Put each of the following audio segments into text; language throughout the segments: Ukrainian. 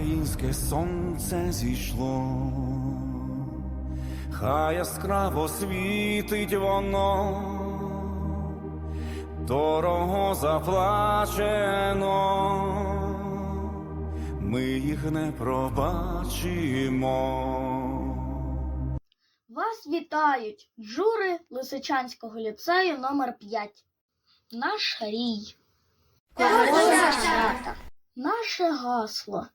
Українське сонце зійшло, хай яскраво світить воно, дорого заплачено, ми їх не пробачимо. Вас вітають жури Лисичанського ліцею номер 5 Наш рій. Наше гасло.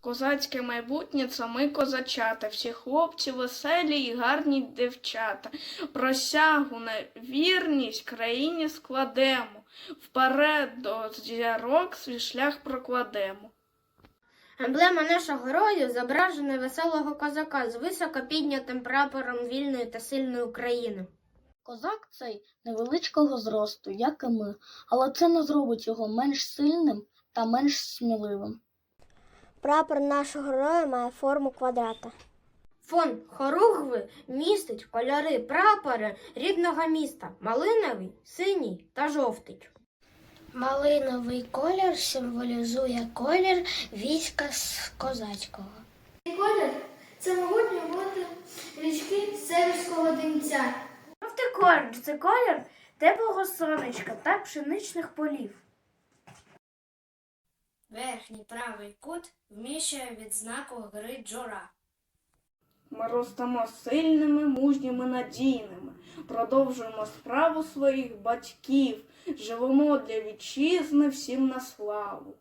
Козацьке майбутнє це ми козачата, всі хлопці веселі і гарні дівчата. Просягу на вірність країні складемо, вперед до зірок свій шлях прокладемо. Емблема нашого рою зображена веселого козака з високо піднятим прапором вільної та сильної України. Козак цей невеличкого зросту, як і ми, але це не зробить його менш сильним та менш сміливим. Прапор нашого героя має форму квадрата. Фон хоругви містить кольори прапори рідного міста малиновий, синій та жовтий. Малиновий колір символізує колір війська з козацького. Колір це могутні води річки Северського Донця. Колір це колір теплого сонечка та пшеничних полів. Верхній правий кут вміщує відзнаку гри Джура. Ми ростемо сильними, мужніми, надійними, продовжуємо справу своїх батьків, живемо для вітчизни всім на славу.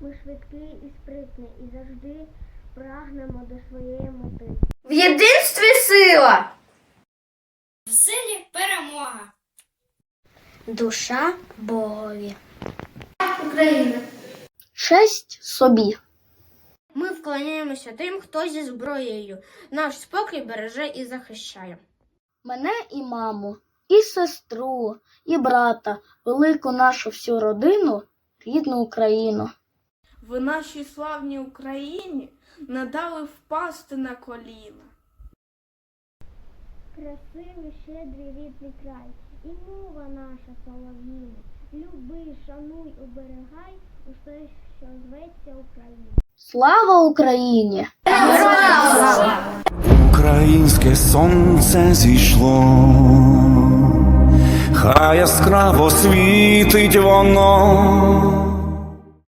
Ми швидкі і спритні і завжди прагнемо до своєї мети. В єдинстві сила! Душа Богові. Україна. Честь собі. Ми вклоняємося тим, хто зі зброєю наш спокій береже і захищає. Мене і маму, і сестру, і брата, велику нашу всю родину, рідну Україну. Ви нашій славній Україні не дали впасти на коліна. Красивий, щедрий рідний край, і мова наша солов'їна. Люби, шануй, оберегай усе, що зветься Україна. Слава Україні! Українське сонце зійшло, хай яскраво світить воно,